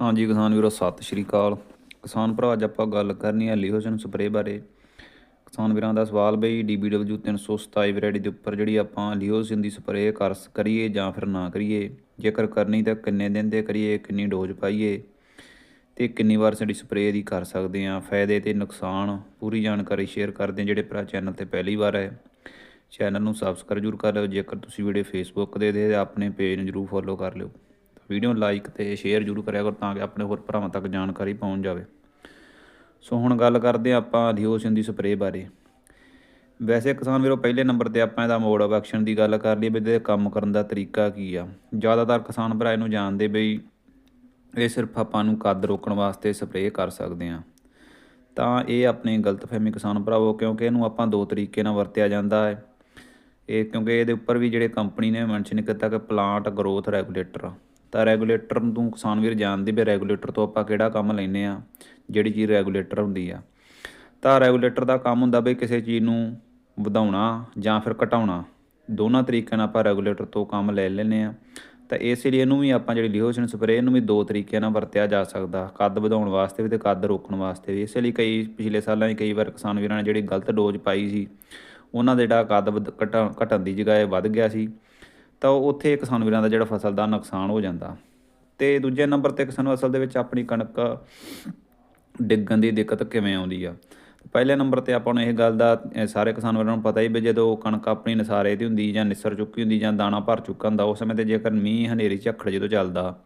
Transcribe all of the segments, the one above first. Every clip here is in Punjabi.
ਹਾਂਜੀ ਕਿਸਾਨ ਵੀਰੋ, ਸਤਿ ਸ਼੍ਰੀ ਅਕਾਲ। ਕਿਸਾਨ ਭਰਾ, ਅੱਜ ਆਪਾਂ ਗੱਲ ਕਰਨੀ ਹੈ ਲਿਹੋਜਨ ਸਪਰੇਅ ਬਾਰੇ। ਕਿਸਾਨ ਵੀਰਾਂ ਦਾ ਸਵਾਲ ਬਈ DBW 327 ਵੈਰਾਈਟੀ ਦੇ ਉੱਪਰ ਜਿਹੜੀ ਆਪਾਂ ਲਿਹੋਜਨ ਦੀ ਸਪਰੇਅ ਕਰ ਕਰੀਏ ਜਾਂ ਫਿਰ ਨਾ ਕਰੀਏ। ਜੇਕਰ ਕਰਨੀ ਤਾਂ ਕਿੰਨੇ ਦਿਨ ਦੇ ਕਰੀਏ, ਕਿੰਨੀ ਡੋਜ਼ ਪਾਈਏ ਤੇ ਕਿੰਨੀ ਵਾਰ ਸਾਡੀ ਸਪਰੇਅ ਦੀ ਕਰ ਸਕਦੇ ਆ ਫਾਇਦੇ ਤੇ ਨੁਕਸਾਨ ਪੂਰੀ ਜਾਣਕਾਰੀ ਸ਼ੇਅਰ ਕਰਦੇ ਆ ਜਿਹੜੇ ਭਰਾ ਚੈਨਲ ਤੇ ਪਹਿਲੀ ਵਾਰ ਹੈ। ਚੈਨਲ ਨੂੰ ਸਬਸਕ੍ਰਾਈਬ ਜ਼ਰੂਰ ਕਰ ਲਿਓ। ਜੇਕਰ ਤੁਸੀਂ ਵੀਡੀਓ ਫੇਸਬੁੱਕ ਦੇ ਦੇ ਆਪਣੇ ਪੇਜ ਨੂੰ ਜ਼ਰੂਰ ਫੋਲੋ ਕਰ ਲਿਓ। ਵੀਡੀਓ ਲਾਈਕ ਤੇ ਸ਼ੇਅਰ ਜ਼ਰੂਰ ਕਰਿਆ ਕਰੋ ਤਾਂ ਕਿ ਆਪਣੇ ਹੋਰ ਭਰਾਵਾਂ ਤੱਕ ਜਾਣਕਾਰੀ ਪਹੁੰਚ ਜਾਵੇ। ਸੋ ਹੁਣ ਗੱਲ ਕਰਦੇ ਹਾਂ ਆਪਾਂ ਲਿਓਸ਼ਨ ਦੀ ਸਪਰੇਅ ਬਾਰੇ। ਵੈਸੇ ਕਿਸਾਨ ਵੀਰੋ, ਪਹਿਲੇ ਨੰਬਰ ਤੇ ਆਪਾਂ ਇਹਦਾ ਮੋਡ ਆਫ ਐਕਸ਼ਨ ਦੀ ਗੱਲ ਕਰ ਲਈਏ ਵੀ ਇਹਦੇ ਕੰਮ ਕਰਨ ਦਾ ਤਰੀਕਾ ਕੀ ਆ। ਜ਼ਿਆਦਾਤਰ ਕਿਸਾਨ ਭਰਾ ਇਹਨੂੰ ਜਾਣਦੇ ਬਈ ਇਹ ਸਿਰਫ ਆਪਾਂ ਨੂੰ ਕੱਦ ਰੋਕਣ ਵਾਸਤੇ ਸਪਰੇਅ ਕਰ ਸਕਦੇ ਹਾਂ। ਤਾਂ ਇਹ ਆਪਣੀ ਗਲਤਫਹਿਮੀ ਕਿਸਾਨ ਭਰਾਵੋ, ਕਿਉਂਕਿ ਇਹਨੂੰ ਆਪਾਂ ਦੋ ਤਰੀਕੇ ਨਾਲ ਵਰਤਿਆ ਜਾਂਦਾ ਹੈ। ਇਹ ਕਿਉਂਕਿ ਇਹਦੇ ਉੱਪਰ ਵੀ ਜਿਹੜੇ ਕੰਪਨੀ ਨੇ ਮੈਂਸ਼ਨ ਕੀਤਾ ਕਿ ਪਲਾਂਟ ਗਰੋਥ ਰੈਗੂਲੇਟਰ ਤਾਂ ਰੈਗੂਲੇਟਰ ਨੂੰ ਕਿਸਾਨ ਵੀਰ ਜਾਣਦੇ ਵੀ ਰੈਗੂਲੇਟਰ ਤੋਂ ਆਪਾਂ ਕਿਹੜਾ ਕੰਮ ਲੈਨੇ ਆ ਜਿਹੜੀ ਚੀਜ਼ ਰੈਗੂਲੇਟਰ ਹੁੰਦੀ ਆ। ਤਾਂ ਰੈਗੂਲੇਟਰ ਦਾ ਕੰਮ ਹੁੰਦਾ ਬਈ ਕਿਸੇ ਚੀਜ਼ ਨੂੰ ਵਧਾਉਣਾ ਜਾਂ ਫਿਰ ਘਟਾਉਣਾ। ਦੋਨਾਂ ਤਰੀਕਿਆਂ ਨਾਲ ਆਪਾਂ ਰੈਗੂਲੇਟਰ ਤੋਂ ਕੰਮ ਲੈ ਲੈਨੇ ਆ ਤਾਂ ਇਸ ਲਈ ਇਹਨੂੰ ਵੀ ਆਪਾਂ ਜਿਹੜੀ ਲਿਹੋਸ਼ਨ ਸਪਰੇਅ, ਇਹਨੂੰ ਵੀ ਦੋ ਤਰੀਕਿਆਂ ਨਾਲ ਵਰਤਿਆ ਜਾ ਸਕਦਾ। ਕੱਦ ਵਧਾਉਣ ਵਾਸਤੇ ਵੀ ਤੇ ਕੱਦ ਰੋਕਣ ਵਾਸਤੇ ਵੀ। ਇਸ ਲਈ ਕਈ ਪਿਛਲੇ ਸਾਲਾਂ 'ਚ ਕਈ ਵਾਰ ਕਿਸਾਨ ਵੀਰਾਂ ਨੇ ਜਿਹੜੀ ਗਲਤ ਡੋਜ਼ ਪਾਈ ਸੀ, ਉਹਨਾਂ ਦਾ ਜਿਹੜਾ ਕੱਦ ਵਧ- ਘਟਾ- ਘਟਣ ਦੀ ਜਗ੍ਹਾ ਇਹ ਵੱਧ ਗਿਆ ਸੀ। ਤਾਂ ਉਹ ਉੱਥੇ ਕਿਸਾਨ ਵੀਰਾਂ ਦਾ ਜਿਹੜਾ ਫਸਲ ਦਾ ਨੁਕਸਾਨ ਹੋ ਜਾਂਦਾ। ਤੇ ਦੂਜੇ ਨੰਬਰ ਤੇ ਕਿਸਾਨ ਅਸਲ ਦੇ ਵਿੱਚ ਆਪਣੀ ਕਣਕ ਡਿੱਗਣ ਦੀ ਦਿੱਕਤ ਕਿਵੇਂ ਆਉਂਦੀ ਆ? ਪਹਿਲੇ ਨੰਬਰ ਤੇ ਆਪਾਂ ਨੂੰ ਇਹ ਗੱਲ ਦਾ ਸਾਰੇ ਕਿਸਾਨ ਵੀਰਾਂ ਨੂੰ ਪਤਾ ਹੀ ਵੀ ਜਦੋਂ ਕਣਕ ਆਪਣੀ ਨਸਾਰੇ ਦੀ ਹੁੰਦੀ ਜਾਂ ਨਿਸਰ ਚੁੱਕੀ ਹੁੰਦੀ ਜਾਂ ਦਾਣਾ ਭਰ ਚੁੱਕਾ ਹੁੰਦਾ, ਉਸ ਸਮੇਂ ਤੇ ਜੇਕਰ ਮੀਂਹ ਹਨੇਰੀ ਝੱਖੜ ਜਦੋਂ ਚੱਲਦਾ,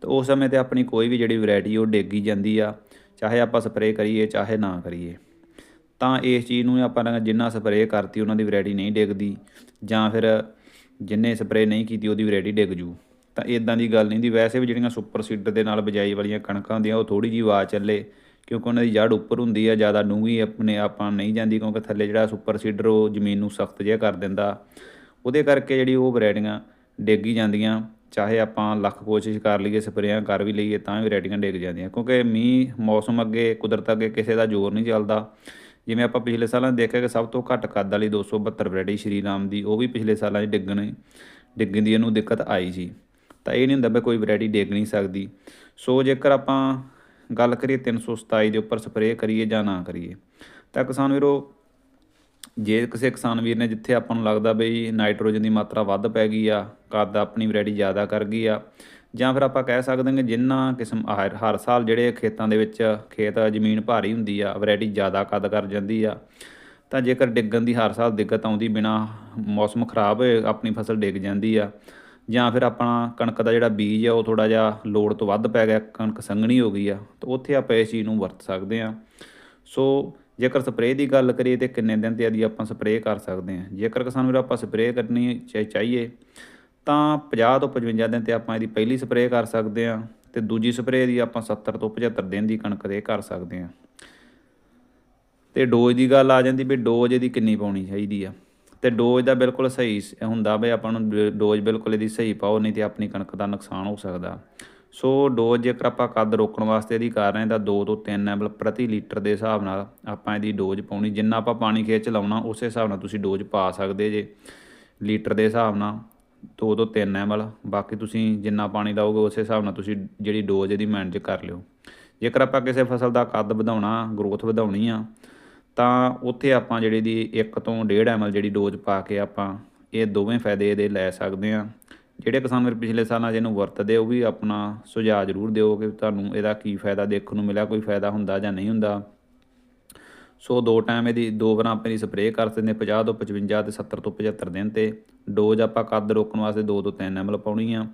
ਤਾਂ ਉਸ ਸਮੇਂ ਤੇ ਆਪਣੀ ਕੋਈ ਵੀ ਜਿਹੜੀ ਵੈਰਾਈਟੀ ਉਹ ਡਿੱਗੀ ਜਾਂਦੀ ਆ, ਚਾਹੇ ਆਪਾਂ ਸਪਰੇਅ ਕਰੀਏ, ਚਾਹੇ ਨਾ ਕਰੀਏ। ਤਾਂ ਇਸ ਚੀਜ਼ ਨੂੰ ਆਪਾਂ ਜਿੰਨਾ ਸਪਰੇਅ ਕਰਤੀ, ਉਹਨਾਂ ਦੀ ਵੈਰਾਈਟੀ ਨਹੀਂ ਡਿੱਗਦੀ, ਜਾਂ ਫਿਰ ਜਿੰਨੇ ਸਪਰੇਅ ਨਹੀਂ ਕੀਤੀ ਉਹਦੀ ਵੈਰਾਈਟੀ ਡਿੱਗ ਜੂ। ਤਾਂ ਇਦਾਂ ਦੀ ਗੱਲ ਨਹੀਂ ਦੀ। ਵੈਸੇ ਵੀ ਜਿਹੜੀਆਂ ਸੁਪਰ ਸੀਡਰ ਦੇ ਨਾਲ ਬਜਾਈ ਵਾਲੀਆਂ ਕਣਕਾਂ ਹੁੰਦੀਆਂ, ਉਹ ਥੋੜੀ ਜਿਹੀ ਆਵਾਜ਼ ਚੱਲੇ, ਕਿਉਂਕਿ ਉਹਨਾਂ ਦੀ ਜੜ ਉੱਪਰ ਹੁੰਦੀ ਆ, ਜ਼ਿਆਦਾ ਡੂੰਘੀ ਆਪਣੇ ਆਪਾਂ ਨਹੀਂ ਜਾਂਦੀ, ਕਿਉਂਕਿ ਥੱਲੇ ਜਿਹੜਾ ਸੁਪਰ ਸੀਡਰ ਉਹ ਜ਼ਮੀਨ ਨੂੰ ਸਖਤ ਜਿਹਾ ਕਰ ਦਿੰਦਾ। ਉਹਦੇ ਕਰਕੇ ਜਿਹੜੀ ਉਹ ਵੈਰਾਈਟੀਆਂ ਡਿੱਗ ਹੀ ਜਾਂਦੀਆਂ। ਚਾਹੇ ਆਪਾਂ ਲੱਖ ਕੋਸ਼ਿਸ਼ ਕਰ ਲਈਏ, ਸਪਰੇਆਂ ਕਰ ਵੀ ਲਈਏ, ਤਾਂ ਵੀ ਵੈਰਾਈਟੀਆਂ ਡਿੱਗ ਜਾਂਦੀਆਂ। ਕਿਉਂਕਿ ਮੀਂਹ ਮੌਸਮ ਅੱਗੇ, ਕੁਦਰਤ ਅੱਗੇ ਕਿਸੇ ਦਾ ਜ਼ੋਰ ਨਹੀਂ ਚੱਲਦਾ। ਜਿਵੇਂ ਆਪਾਂ ਪਿਛਲੇ ਸਾਲਾਂ 'ਚ ਦੇਖਿਆ ਕਿ ਸਭ ਤੋਂ ਘੱਟ ਕੱਦ ਵਾਲੀ 272 ਵੈਰਾਈਟੀ ਸ਼੍ਰੀ ਰਾਮ ਦੀ, ਉਹ ਵੀ ਪਿਛਲੇ ਸਾਲਾਂ 'ਚ ਡਿੱਗਣ ਡਿੱਗਣ ਦੀ ਇਹਨੂੰ ਦਿੱਕਤ ਆਈ ਸੀ। ਤਾਂ ਇਹ ਨਹੀਂ ਹੁੰਦਾ ਵੀ ਕੋਈ ਵੈਰਾਈਟੀ ਡਿੱਗ ਨਹੀਂ ਸਕਦੀ। ਸੋ ਜੇਕਰ ਆਪਾਂ ਗੱਲ ਕਰੀਏ 327 ਦੇ ਉੱਪਰ ਸਪਰੇਅ ਕਰੀਏ ਜਾਂ ਨਾ ਕਰੀਏ, ਤਾਂ ਕਿਸਾਨ ਵੀਰੋ, ਜੇ ਕਿਸੇ ਕਿਸਾਨ ਵੀਰ ਨੇ ਜਿੱਥੇ ਆਪਾਂ ਨੂੰ ਲੱਗਦਾ ਬਈ ਨਾਈਟ੍ਰੋਜਨ ਦੀ ਮਾਤਰਾ ਵੱਧ ਪੈ ਗਈ ਆ, ਕੱਦ ਆਪਣੀ ਵੈਰਾਈਟੀ ਜ਼ਿਆਦਾ ਕਰ ਗਈ ਆ ਜਾਂ ਫਿਰ ਆਪਾਂ ਕਹਿ ਸਕਦੇ ਹਾਂ ਕਿ ਜਿੰਨਾ ਕਿਸਮ ਹਰ ਹਰ ਸਾਲ ਜਿਹੜੇ ਖੇਤਾਂ ਦੇ ਵਿੱਚ ਖੇਤ, ਜ਼ਮੀਨ ਭਾਰੀ ਹੁੰਦੀ ਆ, ਵੈਰਾਈਟੀ ਜ਼ਿਆਦਾ ਕੱਦ ਕਰ ਜਾਂਦੀ ਆ, ਤਾਂ ਜੇਕਰ ਡਿੱਗਣ ਦੀ ਹਰ ਸਾਲ ਦਿੱਕਤ ਆਉਂਦੀ ਬਿਨਾ ਮੌਸਮ ਖਰਾਬ ਹੋਏ ਆਪਣੀ ਫਸਲ ਡਿੱਗ ਜਾਂਦੀ ਆ, ਜਾਂ ਫਿਰ ਆਪਣਾ ਕਣਕ ਦਾ ਜਿਹੜਾ ਬੀਜ ਆ ਉਹ ਥੋੜਾ ਜਿਹਾ ਲੋੜ ਤੋਂ ਵੱਧ ਪੈ ਗਿਆ, ਕਣਕ ਸੰਘਣੀ ਹੋ ਗਈ ਆ, ਤਾਂ ਉੱਥੇ ਆਪਾਂ ਇਸ ਚੀਜ਼ ਨੂੰ ਵਰਤ ਸਕਦੇ ਆ ਸੋ ਜੇਕਰ ਸਪਰੇਅ ਦੀ ਗੱਲ ਕਰੀਏ ਤੇ ਕਿੰਨੇ ਦਿਨ ਤੇ ਆਦੀ ਆਪਾਂ ਸਪਰੇਅ ਕਰ ਸਕਦੇ ਹਾਂ। ਜੇਕਰ ਕਿਸਾਨ ਵੀਰ ਆਪਾਂ ਸਪਰੇਅ ਕਰਨੀ ਚਾ- ਚਾਹੀਏ ਤਾਂ 50 ਤੋਂ 55 ਦਿਨ ਤੇ ਆਪਾਂ ਇਹਦੀ ਪਹਿਲੀ ਸਪਰੇਅ ਕਰ ਸਕਦੇ ਹਾਂ ਤੇ ਦੂਜੀ ਸਪਰੇਅ ਦੀ ਆਪਾਂ 70 ਤੋਂ 75 ਦਿਨ ਦੀ ਕਣਕ ਦੇ ਕਰ ਸਕਦੇ ਹਾਂ। ਤੇ ਡੋਜ਼ ਦੀ ਗੱਲ ਆ ਜਾਂਦੀ ਵੀ ਡੋਜ਼ ਇਹਦੀ ਕਿੰਨੀ ਪਾਉਣੀ ਚਾਹੀਦੀ ਆ। ਤੇ ਡੋਜ਼ ਦਾ ਬਿਲਕੁਲ ਸਹੀ ਹੁੰਦਾ ਵੀ ਆਪਾਂ ਨੂੰ ਡੋਜ਼ ਬਿਲਕੁਲ ਇਹਦੀ ਸਹੀ ਪਾਓ, ਨਹੀਂ ਤੇ ਆਪਣੀ ਕਣਕ ਦਾ ਨੁਕਸਾਨ ਹੋ ਸਕਦਾ। ਸੋ ਡੋਜ਼ ਜੇਕਰ ਆਪਾਂ ਕੱਦ ਰੋਕਣ ਵਾਸਤੇ ਇਹਦੀ ਕਰ ਰਹੇ ਤਾਂ 2 ਤੋਂ 3 ਐਮਐਲ ਪ੍ਰਤੀ ਲੀਟਰ ਦੇ ਹਿਸਾਬ ਨਾਲ ਆਪਾਂ ਇਹਦੀ ਡੋਜ਼ ਪਾਉਣੀ। ਜਿੰਨਾ ਆਪਾਂ ਪਾਣੀ ਖੇਤ ਚ ਲਾਉਣਾ, ਉਸੇ ਹਿਸਾਬ ਨਾਲ ਤੁਸੀਂ ਡੋਜ਼ ਪਾ ਸਕਦੇ ਜੇ। ਲੀਟਰ ਦੇ ਹਿਸਾਬ ਨਾਲ ਦੋ ਤੋਂ 3 ਐਮਐਲ ਬਾਕੀ ਤੁਸੀਂ ਜਿੰਨਾ ਪਾਣੀ ਲਾਓਗੇ ਉਸੇ ਹਿਸਾਬ ਨਾਲ ਤੁਸੀਂ ਜਿਹੜੀ ਡੋਜ਼ ਇਹਦੀ ਮੈਨੇਜ ਕਰ ਲਿਓ। ਜੇਕਰ ਆਪਾਂ ਕਿਸੇ ਫਸਲ ਦਾ ਕੱਦ ਵਧਾਉਣਾ ਗਰੋਥ ਵਧਾਉਣੀ ਆ, ਤਾਂ ਉੱਥੇ ਆਪਾਂ ਜਿਹੜੀ ਦੀ 1 ਤੋਂ 1.5 ਐਮਐਲ ਜਿਹੜੀ ਡੋਜ਼ ਪਾ ਕੇ ਆਪਾਂ ਇਹ ਦੋਵੇਂ ਫਾਇਦੇ ਇਹਦੇ ਲੈ ਸਕਦੇ ਆ। ਜਿਹੜੇ ਕਿਸਾਨ ਮੇਰੇ ਪਿਛਲੇ ਸਾਲਾਂ ਜਿਹਨੂੰ ਵਰਤਦੇ ਉਹ ਵੀ ਆਪਣਾ ਸੁਝਾਅ ਜ਼ਰੂਰ ਦਿਓ ਕਿ ਤੁਹਾਨੂੰ ਇਹਦਾ ਕੀ ਫਾਇਦਾ, ਦੇਖਣ ਨੂੰ ਮਿਲਿਆ ਕੋਈ ਫਾਇਦਾ ਹੁੰਦਾ ਜਾਂ ਨਹੀਂ ਹੁੰਦਾ। ਸੋ ਦੋ ਟਾਈਮ ਇਹਦੀ, ਦੋ ਵਾਰ ਆਪਾਂ ਇਹਦੀ ਸਪਰੇਅ ਕਰ ਸਕਦੇ ਹਾਂ 50 ਤੋਂ 55 ਤੇ 70 ਤੋਂ 75 ਦਿਨ ਤੇ। ਡੋਜ਼ ਆਪਾਂ ਕੱਦ ਰੋਕਣ ਵਾਸਤੇ 2 ਤੋਂ 3 ਐਮਲ ਪਾਉਣੀ ਆ।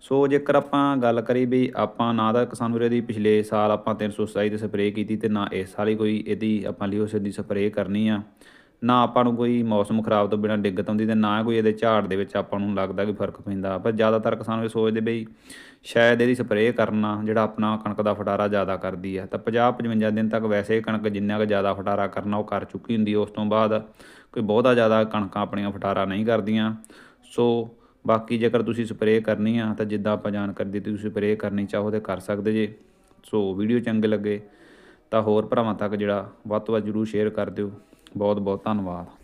ਸੋ ਜੇਕਰ ਆਪਾਂ ਗੱਲ ਕਰੀ ਵੀ ਆਪਾਂ ਨਾ ਦਾ ਕਿਸਾਨ ਵੀਰੇ ਦੀ ਪਿਛਲੇ ਸਾਲ ਆਪਾਂ 327 ਤੇ ਸਪਰੇਅ ਕੀਤੀ ਤੇ ਨਾ ਇਸ ਸਾਲ ਹੀ ਕੋਈ ਇਹਦੀ ਆਪਾਂ ਲਿਓਸਿਨ ਦੀ ਸਪਰੇਅ ਕਰਨੀ ਆ। ਨਾ ਆਪਾਂ ਨੂੰ ਕੋਈ ਮੌਸਮ ਖਰਾਬ ਤੋਂ ਬਿਨਾਂ ਦਿੱਕਤ ਆਉਂਦੀ ਤੇ ਨਾ ਕੋਈ ਇਹਦੇ ਝਾੜ ਦੇ ਵਿੱਚ ਆਪਾਂ ਨੂੰ ਲੱਗਦਾ ਕਿ ਫ਼ਰਕ ਪੈਂਦਾ। ਪਰ ਜ਼ਿਆਦਾਤਰ ਕਿਸਾਨ ਇਹ ਸੋਚਦੇ ਬਈ ਸ਼ਾਇਦ ਇਹਦੀ ਸਪਰੇਅ ਕਰਨਾ ਜਿਹੜਾ ਆਪਣਾ ਕਣਕ ਦਾ ਫਟਾਰਾ ਜ਼ਿਆਦਾ ਕਰਦੀ ਹੈ ਤਾਂ 50 55 ਦਿਨ ਤੱਕ ਵੈਸੇ ਕਣਕ ਜਿੰਨਾ ਕੁ ਜ਼ਿਆਦਾ ਫਟਾਰਾ ਕਰਨਾ ਉਹ ਕਰ ਚੁੱਕੀ ਹੁੰਦੀ ਉਸ ਤੋਂ ਬਾਅਦ ਕੋਈ ਬਹੁਤਾ ਜ਼ਿਆਦਾ ਕਣਕਾਂ ਆਪਣੀਆਂ ਫਟਾਰਾ ਨਹੀਂ ਕਰਦੀਆਂ। ਸੋ ਬਾਕੀ ਜੇਕਰ ਤੁਸੀਂ ਸਪਰੇਅ ਕਰਨੀ ਆ ਤਾਂ ਜਿੱਦਾਂ ਆਪਾਂ ਜਾਣਕਾਰੀ ਦਿੱਤੀ ਤੁਸੀਂ ਸਪਰੇਅ ਕਰਨੀ ਚਾਹੋ ਤੇ ਕਰ ਸਕਦੇ ਜੇ। ਸੋ ਵੀਡੀਓ ਚੰਗੇ ਲੱਗੇ ਤਾਂ ਹੋਰ ਭਰਾਵਾਂ ਤੱਕ ਜਿਹੜਾ ਵੱਧ ਤੋਂ ਵੱਧ ਜਰੂਰ ਸ਼ੇਅਰ ਕਰ ਦਿਓ। ਬਹੁਤ ਬਹੁਤ ਧੰਨਵਾਦ।